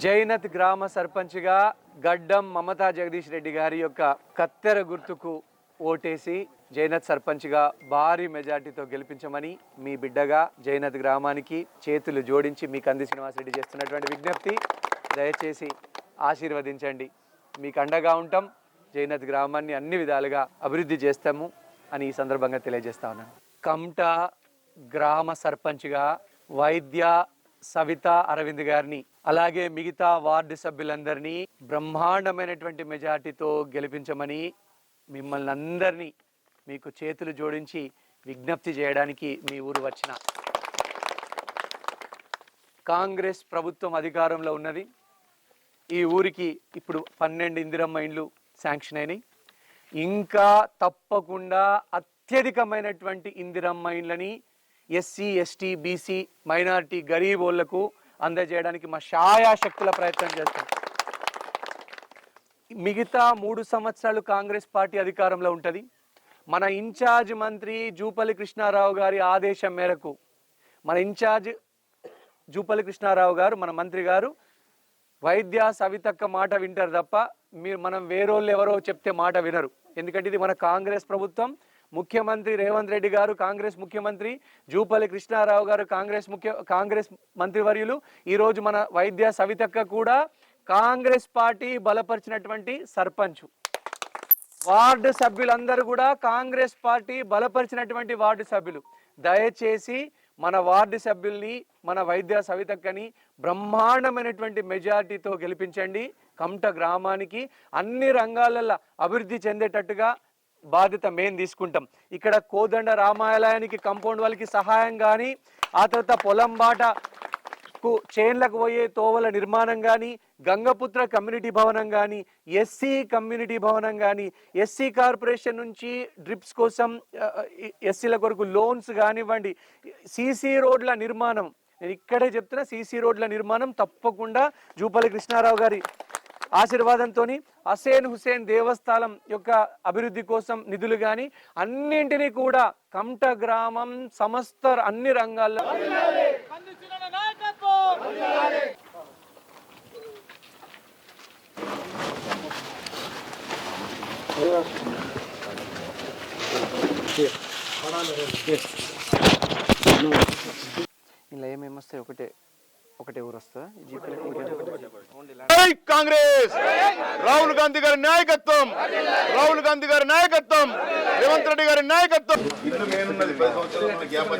జైనత్ గ్రామ సర్పంచ్గా గడ్డం మమతా జగదీష్ రెడ్డి గారి యొక్క కత్తెర గుర్తుకు ఓటేసి జైనత్ సర్పంచ్గా భారీ మెజార్టీతో గెలిపించమని మీ బిడ్డగా జైనత్ గ్రామానికి చేతులు జోడించి మీ కంది శ్రీనివాసరెడ్డి చేస్తున్నటువంటి విజ్ఞప్తి దయచేసి ఆశీర్వదించండి. మీకు అండగా ఉంటాం. జైనత్ గ్రామాన్ని అన్ని విధాలుగా అభివృద్ధి చేస్తాము అని ఈ సందర్భంగా తెలియజేస్తా ఉన్నాను. కమ్టా గ్రామ సర్పంచ్గా వైద్య సవిత అరవింద్ గారిని అలాగే మిగతా వార్డు సభ్యులందరినీ బ్రహ్మాండమైనటువంటి మెజార్టీతో గెలిపించమని మిమ్మల్ని అందరినీ మీకు చేతులు జోడించి విజ్ఞప్తి చేయడానికి మీ ఊరు వచ్చిన కాంగ్రెస్ ప్రభుత్వం అధికారంలో ఉన్నది. ఈ ఊరికి ఇప్పుడు పన్నెండు ఇందిరమ్మ ఇండ్లు శాంక్షన్ అయినాయి. ఇంకా తప్పకుండా అత్యధికమైనటువంటి ఇందిరమ్మ ఇండ్లని ఎస్సీ ఎస్టీ బీసీ మైనారిటీ గరీబోళ్ళకు అందజేయడానికి మా శాయాశక్తుల ప్రయత్నం చేస్తాం. మిగతా మూడు సంవత్సరాలు కాంగ్రెస్ పార్టీ అధికారంలో ఉంటుంది. మన ఇన్ఛార్జ్ మంత్రి జూపల్లి కృష్ణారావు గారి ఆదేశం మేరకు మన ఇన్ఛార్జ్ జూపల్లి కృష్ణారావు గారు మన మంత్రి గారు వైద్య సవితక్క మాట వింటారు తప్ప మీరు మనం వేరోళ్ళు ఎవరో చెప్తే మాట వినరు. ఎందుకంటే ఇది మన కాంగ్రెస్ ప్రభుత్వం ముఖ్యమంత్రి రేవంత్ రెడ్డి గారు కాంగ్రెస్ ముఖ్యమంత్రి జూపల్లి కృష్ణారావు గారు కాంగ్రెస్ ముఖ్య కాంగ్రెస్ మంత్రివర్యులు ఈరోజు మన వైద్య సవితక్క కూడా కాంగ్రెస్ పార్టీ బలపరిచినటువంటి సర్పంచ్. వార్డు సభ్యులందరూ కూడా కాంగ్రెస్ పార్టీ బలపరిచినటువంటి వార్డు సభ్యులు. దయచేసి మన వార్డు సభ్యుల్ని మన వైద్య సవితక్కని బ్రహ్మాండమైనటువంటి మెజారిటీతో గెలిపించండి. కమట గ్రామానికి అన్ని రంగాలలో అభివృద్ధి చెందేటట్టుగా బాధ్యత మేము తీసుకుంటాం. ఇక్కడ కోదండ రామాలయానికి కంపౌండ్ వాళ్ళకి సహాయం కానీ ఆ తర్వాత పొలం బాట కు చేన్లకు పోయే తోవల నిర్మాణం కానీ గంగపుత్ర కమ్యూనిటీ భవనం కానీ ఎస్సీ కమ్యూనిటీ భవనం కానీ ఎస్సీ కార్పొరేషన్ నుంచి డ్రిప్స్ కోసం ఎస్సీల కొరకు లోన్స్ కానివ్వండి సీసీ రోడ్ల నిర్మాణం. నేను ఇక్కడే చెప్తున్నా సీసీ రోడ్ల నిర్మాణం తప్పకుండా జూపల్లి కృష్ణారావు గారి ఆశీర్వాదంతో హసేన్ హుసేన్ దేవస్థానం యొక్క అభివృద్ధి కోసం నిధులు కానీ అన్నింటినీ కూడా కమట గ్రామం సమస్త అన్ని రంగాల్లో ఇలా ఏమేమి వస్తాయి ఒకటే? ఒకటే ఊరు వస్తుందా? కాంగ్రెస్! రాహుల్ గాంధీ గారి నాయకత్వం! రాహుల్ గాంధీ గారి నాయకత్వం! రేవంత్ రెడ్డి గారి నాయకత్వం! గ్యాప్.